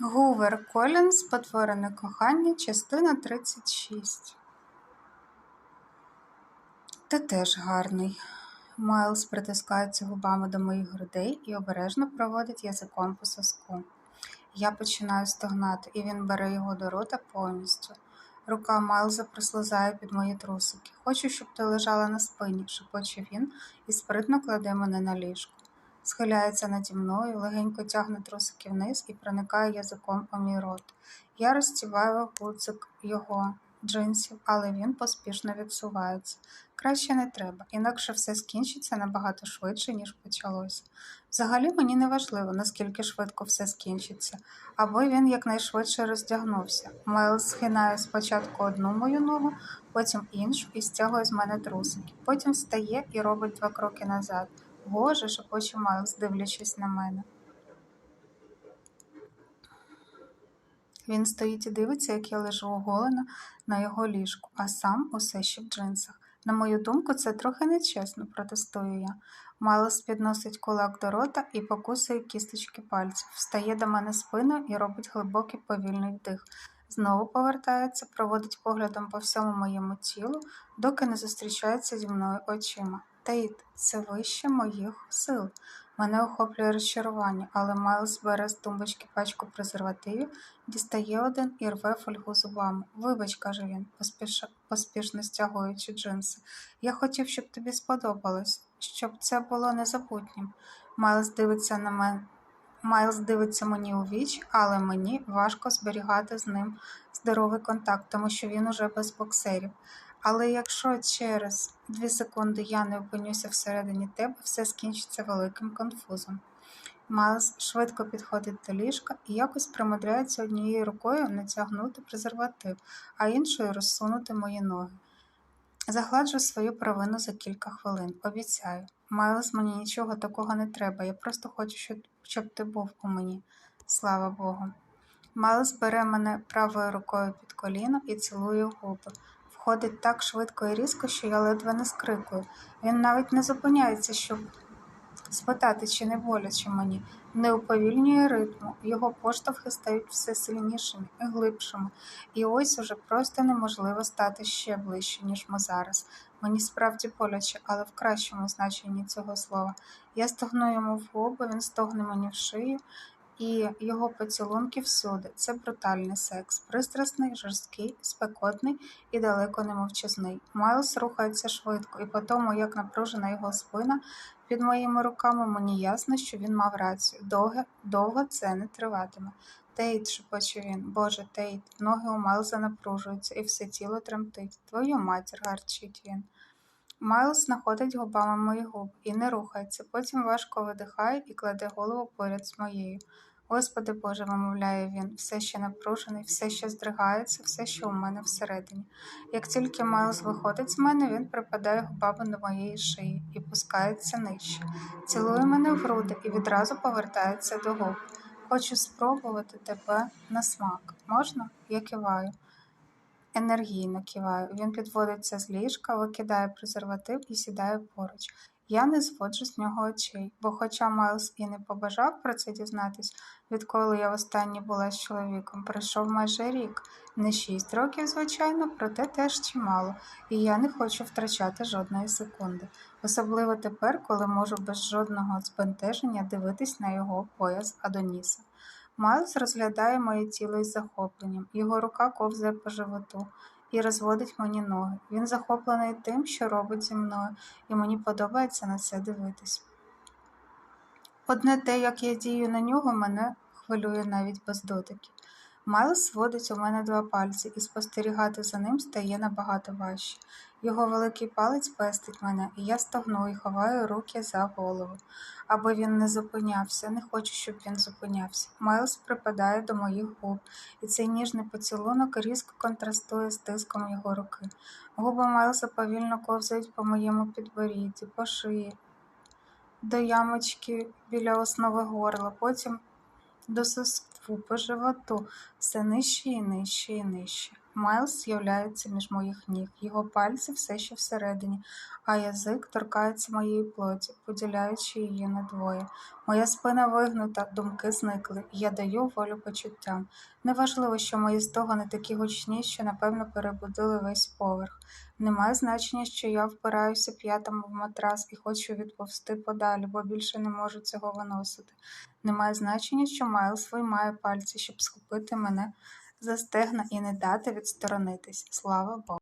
Гувер Колінс Потворене кохання, частина 36. Ти теж гарний. Майлз притискається губами до моїх грудей і обережно проводить язиком по соску. Я починаю стогнати, і він бере його до рота повністю. Рука Майлза прослизає під мої трусики. Хочу, щоб ти лежала на спині, шепоче він і спритно кладе мене на ліжко. Схиляється наді мною, легенько тягне трусики вниз і проникає язиком у мій рот. Я розтіваю гудзик його джинсів, але він поспішно відсувається. Краще не треба, інакше все скінчиться набагато швидше, ніж почалося. Взагалі мені не важливо, наскільки швидко все скінчиться, аби він якнайшвидше роздягнувся. Майлз схинає спочатку одну мою ногу, потім іншу і стягує з мене трусики. Потім встає і робить два кроки назад. Боже, шепоче Майлз, дивлячись на мене. Він стоїть і дивиться, як я лежу оголена на його ліжку, а сам усе ще в джинсах. На мою думку, це трохи нечесно, протестую я. Майлз підносить кулак до рота і покусує кісточки пальців, встає до мене спиною і робить глибокий повільний вдих. Знову повертається, проводить поглядом по всьому моєму тілу, доки не зустрічається зі мною очима. Тейт, це вище моїх сил. Мене охоплює розчарування, але Майлз бере з тумбочки пачку презервативів, дістає один і рве фольгу зубами. Вибач, каже він, поспіш... поспішно стягуючи джинси. Я хотів, щоб тобі сподобалось, щоб це було незабутнім. Майлз дивиться на мене. Майлз дивиться мені у віч, але мені важко зберігати з ним здоровий контакт, тому що він уже без боксерів. Але якщо через дві секунди я не опинюся всередині тебе, все скінчиться великим конфузом. Майлз швидко підходить до ліжка і якось примудряється однією рукою натягнути презерватив, а іншою розсунути мої ноги. Загладжу свою провину за кілька хвилин, обіцяю. Майлз, мені нічого такого не треба, я просто хочу, щоб, ти був у мені. Слава Богу. Майлз бере мене правою рукою під коліно і цілує губи. Входить так швидко і різко, що я ледве не скрикую. Він навіть не зупиняється, щоб спитати, чи не боляче мені, не уповільнює ритму, його поштовхи стають все сильнішими і глибшими, і ось уже просто неможливо стати ще ближче, ніж ми зараз. Мені справді боляче, але в кращому значенні цього слова. Я стогну йому в губи, він стогне мені в шию. І його поцілунки всюди. Це брутальний секс, пристрасний, жорсткий, спекотний і далеко не мовчазний. Майлз рухається швидко, і по тому, як напружена його спина під моїми руками, мені ясно, що він мав рацію. Довго, довго це не триватиме. Тейт, шепоче він, Боже, Тейт, ноги у Майлза напружуються, і все тіло тремтить. Твою матір, гарчить він. Майлз знаходить губами мої губи і не рухається, потім важко видихає і кладе голову поряд з моєю. Господи Боже, вимовляє він, все ще напружений, все ще здригається, все що у мене всередині. Як тільки Майлз виходить з мене, він припадає губами до моєї шиї і пускається нижче, цілує мене в груди і відразу повертається до губ. Хочу спробувати тебе на смак. Можна? Я киваю. Енергійно киваю. Він підводиться з ліжка, викидає презерватив і сідає поруч. Я не зводжу з нього очей, бо, хоча Майлз і не побажав про це дізнатись, відколи я востаннє була з чоловіком, пройшов майже рік, не шість років, звичайно, проте теж чимало, і я не хочу втрачати жодної секунди, особливо тепер, коли можу без жодного збентеження дивитись на його пояс Адоніса. Майлз розглядає моє тіло із захопленням, його рука ковзає по животу і розводить мені ноги. Він захоплений тим, що робить зі мною, і мені подобається на це дивитись. Одне те, як я дію на нього, мене хвилює навіть без дотиків. Майлз сводить у мене два пальці, і спостерігати за ним стає набагато важче. Його великий палець пестить мене, і я стогну і ховаю руки за голову. Аби він не зупинявся, не хочу, щоб він зупинявся. Майлз припадає до моїх губ, і цей ніжний поцілунок різко контрастує з тиском його руки. Губи Майлза повільно ковзають по моєму підборідді, по шиї, до ямочки біля основи горла, потім до соску по животу, все нижче і нижче і нижче. Майлз з'являється між моїх ніг, його пальці все ще всередині, а язик торкається моєї плоті, поділяючи її на двоє. Моя спина вигнута, думки зникли, я даю волю почуттям. Неважливо, що мої стогони такі гучні, що, напевно, перебудили весь поверх. Немає значення, що я впираюся п'ятами в матрас і хочу відповсти подалі, бо більше не можу цього виносити. Немає значення, що Майлз виймає пальці, щоб схопити мене за стегна і не дати відсторонитись. Слава Богу.